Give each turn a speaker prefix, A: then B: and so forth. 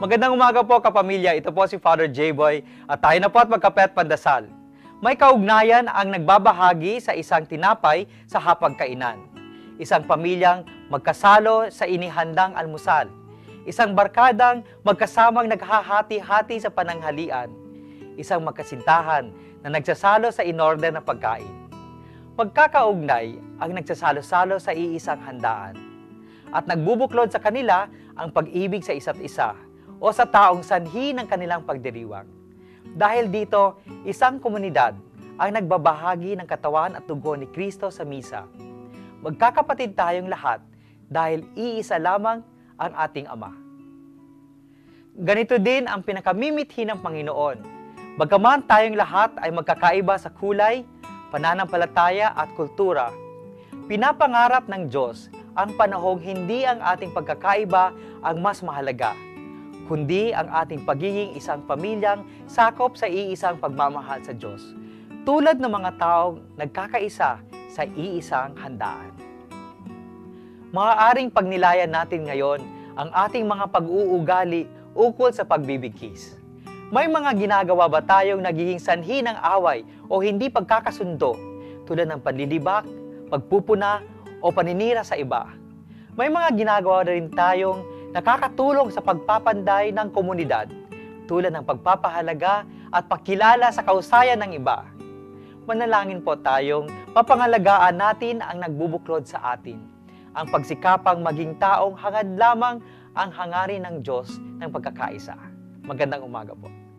A: Magandang umaga po kapamilya, ito po si Father J-Boy at tayo na po at magkapet pandasal. May kaugnayan ang nagbabahagi sa isang tinapay sa hapagkainan. Isang pamilyang magkasalo sa inihandang almusal. Isang barkadang magkasamang naghahati-hati sa pananghalian. Isang magkasintahan na nagsasalo sa inorder na pagkain. Magkakaugnay ang nagsasalo-salo sa iisang handaan at nagbubuklod sa kanila ang pag-ibig sa isa't isa o sa taong sanhi ng kanilang pagdiriwang. Dahil dito, isang komunidad ang nagbabahagi ng katawan at dugo ni Kristo sa misa. Magkakapatid tayong lahat dahil iisa lamang ang ating Ama. Ganito din ang pinakamimithi ng Panginoon. Bagaman tayong lahat ay magkakaiba sa kulay, pananampalataya at kultura, pinapangarap ng Diyos ang panahong hindi ang ating pagkakaiba ang mas mahalaga, kundi ang ating pagiging isang pamilyang sakop sa iisang pagmamahal sa Diyos, tulad ng mga taong nagkakaisa sa iisang handaan. Maaaring pagnilayan natin ngayon ang ating mga pag-uugali ukol sa pagbibigkis. May mga ginagawa ba tayong nagiging sanhi ng away o hindi pagkakasundo tulad ng panlilibak, pagpupuna o paninira sa iba? May mga ginagawa na rin tayong nakakatulong sa pagpapanday ng komunidad tulad ng pagpapahalaga at pagkilala sa kausayan ng iba. Manalangin po tayong papangalagaan natin ang nagbubuklod sa atin, ang pagsikapang maging taong hangad lamang ang hangarin ng Diyos ng pagkakaisa. Magandang umaga po.